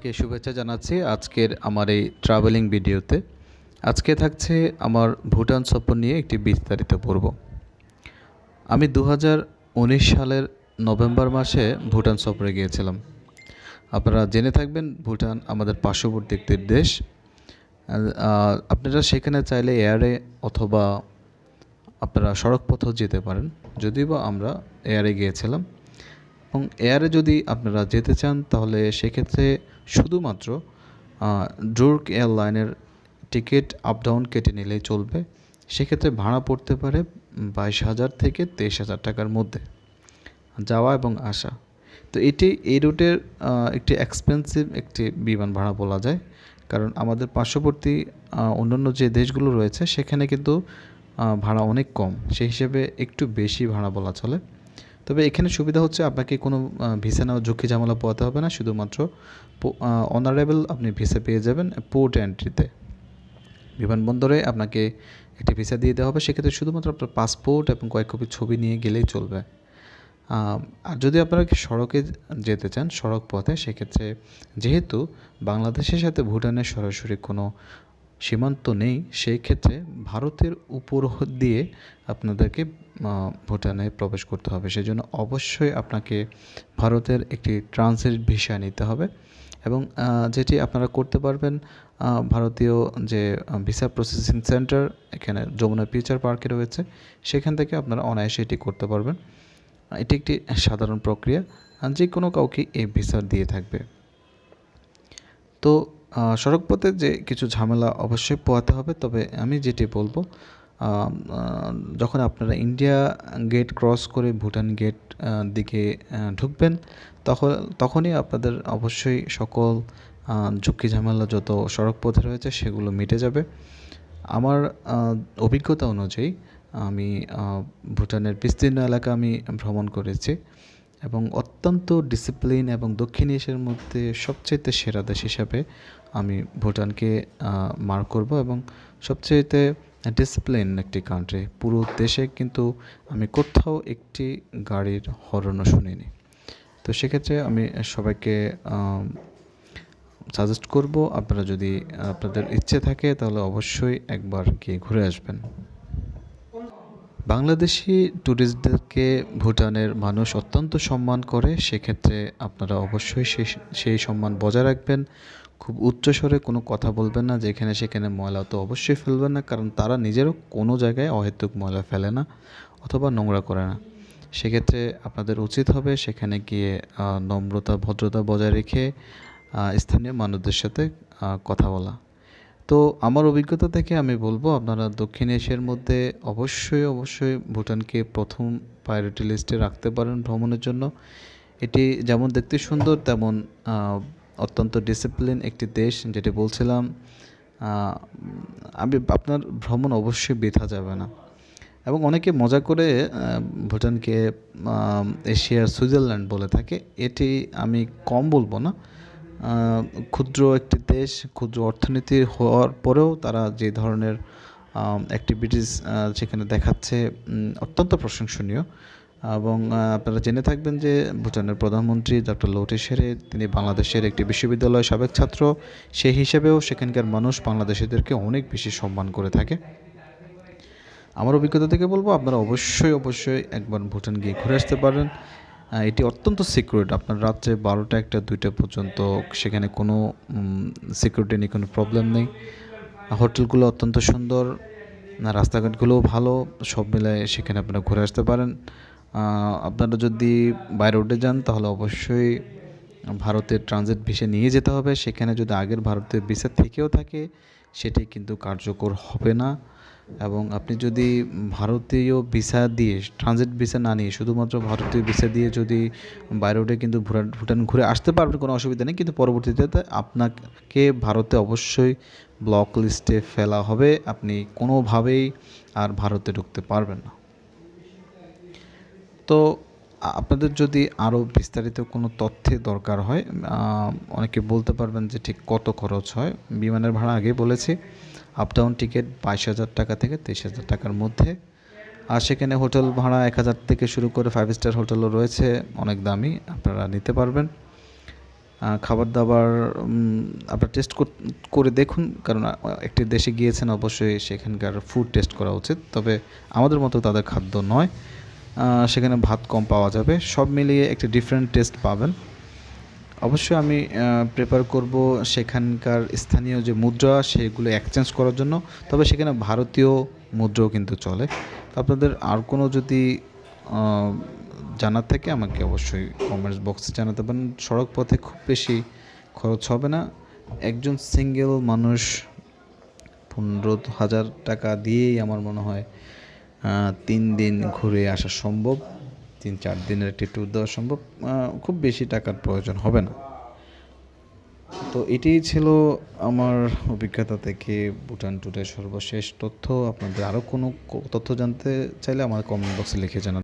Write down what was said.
সবাইকে শুভেচ্ছা জানাচ্ছি আজকের আমার এই ট্রাভেলিং ভিডিওতে আজকে থাকছে আমার ভুটান সফর নিয়ে একটি বিস্তারিত পর্ব। আমি দু হাজার উনিশ সালের নভেম্বর মাসে ভুটান সফরে গিয়েছিলাম। আপনারা জেনে থাকবেন, ভুটান আমাদের পার্শ্ববর্তী একটি দেশ। আপনারা সেখানে চাইলে এয়ারে অথবা আপনারা সড়ক পথেও যেতে পারেন। যদিও বা আমরা এয়ারে গিয়েছিলাম। এবং এয়ারে যদি আপনারা যেতে চান, তাহলে সেক্ষেত্রে শুধুমাত্র ড্রুর্ক এয়ারলাইনের টিকিট আপ ডাউন কেটে নিলেই চলবে। সেক্ষেত্রে ভাড়া পড়তে পারে বাইশ হাজার থেকে তেইশ হাজার টাকার মধ্যে। যাওয়া এবং আসা। তো এটি এই রুটের একটি এক্সপেন্সিভ একটি বিমান ভাড়া বলা যায়। কারণ আমাদের পার্শ্ববর্তী অন্যান্য যে দেশগুলো রয়েছে, সেখানে কিন্তু ভাড়া অনেক কম। সেই হিসেবে একটু বেশি ভাড়া বলা চলে। তবে এখানে সুবিধা হচ্ছে আপনাকে কোনো ভিসা নেওয়ার ঝুঁকি ঝামেলা পোয়াতে হবে না। শুধুমাত্র অনারেবল আপনি ভিসা পেয়ে যাবেন পোর্ট এন্ট্রিতে বিমানবন্দরে আপনাকে একটি ভিসা দিয়ে দেওয়া হবে। সেক্ষেত্রে শুধুমাত্র আপনার পাসপোর্ট এবং কয়েক কপি ছবি নিয়ে গেলেই চলবে। আর যদি আপনারা সড়কে যেতে চান, সড়ক পথে, সেক্ষেত্রে যেহেতু বাংলাদেশের সাথে ভুটানের সরাসরি কোনো সীমান্ত নেই, সেই ক্ষেত্রে ভারতের উপর দিয়ে আপনাদেরকে ভুটানে প্রবেশ করতে হবে। সেজন্য অবশ্যই আপনাকে ভারতের একটি ট্রানজিট ভিসা নিতে হবে এবং যেটি আপনারা করতে পারবেন ভারতীয় যে ভিসা প্রসেসিং সেন্টার এখানে যমুনা ফিউচার পার্কে রয়েছে, সেখান থেকে আপনারা অনায়াসে এটি করতে পারবেন। এটি একটি সাধারণ প্রক্রিয়া যে কোনো কাউকে এই ভিসা দিয়ে থাকবে। তো আহ, সড়ক পথে যে কিছু ঝামেলা অবশ্যই পোয়াতে হবে তবে আমি যেটি বলব যখন আপনারা ইন্ডিয়া গেট ক্রস করে ভুটান গেট দিকে ঢুকবেন তখন তখনই আপনাদের অবশ্যই সকল ঝুঁকি ঝামেলা যত সড়ক পথে রয়েছে সেগুলো মিটে যাবে। আমার অভিজ্ঞতা অনুযায়ী আমি ভুটানের বিস্তীর্ণ এলাকা আমি ভ্রমণ করেছি। এবং অত্যন্ত ডিসিপ্লিন এবং দক্ষিণ এশিয়ার মধ্যে সবচেয়ে সেরা দেশ হিসাবে আমি ভুটানকে মার্ক করব এবং সবচেয়েতে ডিসিপ্লিন একটি কান্ট্রি পুরো দেশে কিন্তু আমি কোথাও একটি গাড়ির হরণও শুনিনি। তো সেক্ষেত্রে আমি সবাইকে সাজেস্ট করব। আপনারা যদি, আপনাদের ইচ্ছে থাকে তাহলে অবশ্যই একবার গিয়ে ঘুরে আসবেন। বাংলাদেশি ট্যুরিস্টদেরকে ভুটানের মানুষ অত্যন্ত সম্মান করে, সেক্ষেত্রে আপনারা অবশ্যই সেই সেই সম্মান বজায় রাখবেন। খুব উচ্চস্বরে কোনো কথা বলবেন না, যেখানে সেখানে ময়লা তো অবশ্যই ফেলবেন না, কারণ তারা নিজেরও কোনো জায়গায় অহেতুক ময়লা ফেলে না অথবা নোংরা করে না। সেক্ষেত্রে আপনাদের উচিত হবে সেখানে গিয়ে নম্রতা, ভদ্রতা বজায় রেখে স্থানীয় মানুষদের সাথে কথা বলা। তো আমার অভিজ্ঞতা থেকে আমি বলব, আপনারা দক্ষিণ এশিয়ার মধ্যে অবশ্যই অবশ্যই ভুটানকে প্রথম প্রায়োরিটি লিস্টে রাখতে পারেন ভ্রমণের জন্য। এটি যেমন দেখতে সুন্দর, তেমন অত্যন্ত ডিসিপ্লিন একটি দেশ, যেটি বলছিলাম আমি, আপনার ভ্রমণ অবশ্যই বৃথা যাবে না। এবং অনেকে মজা করে ভুটানকে এশিয়ার সুইজারল্যান্ড বলে থাকে। এটি আমি কম বলব না। ক্ষুদ্র একটি দেশ, ক্ষুদ্র অর্থনীতি হওয়ার পরেও তারা যে ধরনের অ্যাক্টিভিটিস সেখানে দেখাচ্ছে অত্যন্ত প্রশংসনীয়। এবং আপনারা জেনে থাকবেন যে ভুটানের প্রধানমন্ত্রী ডক্টর লোটে শেরে তিনি বাংলাদেশের একটি বিশ্ববিদ্যালয়ের সাবেক ছাত্র। সেই হিসেবেও সেখানকার মানুষ বাংলাদেশিদেরকে অনেক বেশি সম্মান করে থাকে। আমার অভিজ্ঞতা থেকে বলব, আপনারা অবশ্যই অবশ্যই একবার ভুটান গিয়ে ঘুরে আসতে পারেন। এটি অত্যন্ত সিকিউরিট আপনার রাত্রে বারোটা একটা, দুইটা পর্যন্ত সেখানে কোনো সিকিউরিটি নিয়ে কোনো প্রবলেম নেই। হোটেলগুলো অত্যন্ত সুন্দর রাস্তাঘাটগুলোও ভালো, সব মিলায় সেখানে আপনারা ঘুরে আসতে পারেন। আপনারা যদি বাইরে উঠে যান, তাহলে অবশ্যই ভারতের ট্রানজিট ভিসা নিয়ে যেতে হবে। সেখানে যদি আগের ভারতের ভিসা থেকেও থাকে, সেটি কিন্তু কার্যকর হবে না। এবং আপনি যদি ভারতীয় ভিসা দিয়ে ট্রানজিট ভিসা না নিয়ে, শুধুমাত্র ভারতীয় ভিসা দিয়ে যদি বাইরে কিন্তু ভুটান ঘুরে আসতে পারবেন, কোনো অসুবিধা নেই। কিন্তু পরবর্তীতে আপনাকে ভারতে অবশ্যই ব্লক লিস্টে ফেলা হবে। আপনি কোনোভাবেই আর ভারতে ঢুকতে পারবেন না। তো আপনাদের যদি আরও বিস্তারিত কোনো তথ্যের দরকার হয় অনেকে বলতে পারবেন যে ঠিক কত খরচ হয়। বিমানের ভাড়া আগে বলেছি। আপ ডাউন টিকিট বাইশ হাজার টাকা থেকে তেইশ হাজার টাকার মধ্যে। আর সেখানে হোটেল ভাড়া এক হাজার থেকে শুরু করে ফাইভ স্টার হোটেলও রয়েছে, অনেক দামি, আপনারা নিতে পারবেন। খাবার দাবার আপনারা টেস্ট করে দেখুন, কারণ একটি দেশে গিয়েছেন, অবশ্যই সেখানকার ফুড টেস্ট করা উচিত। তবে আমাদের মতো তাদের খাদ্য নয়। সেখানে ভাত কম পাওয়া যাবে। সব মিলিয়ে একটি ডিফারেন্ট টেস্ট পাবেন। অবশ্যই আমি প্রেফার করব সেখানকার স্থানীয় যে মুদ্রা, সেগুলো এক্সচেঞ্জ করার জন্য। তবে সেখানে ভারতীয় মুদ্রাও কিন্তু চলে। আপনাদের আর কোনো যদি জানার থাকে, আমাকে অবশ্যই কমেন্টস বক্সে জানাতে পারেন। সড়ক পথে খুব বেশি খরচ হবে না। একজন সিঙ্গেল মানুষ পনেরো হাজার টাকা দিয়েই আমার মনে হয় তিন দিন ঘুরে আসা সম্ভব। তিন চার দিনের একটি ট্যুর দেওয়া সম্ভব খুব বেশি টাকার প্রয়োজন হবে না। তো এটি ছিল আমার অভিজ্ঞতা থেকে ভুটান ট্যুরের সর্বশেষ তথ্য। আপনাদের আরও কোনো তথ্য জানতে চাইলে আমার কমেন্ট বক্সে লিখে জানান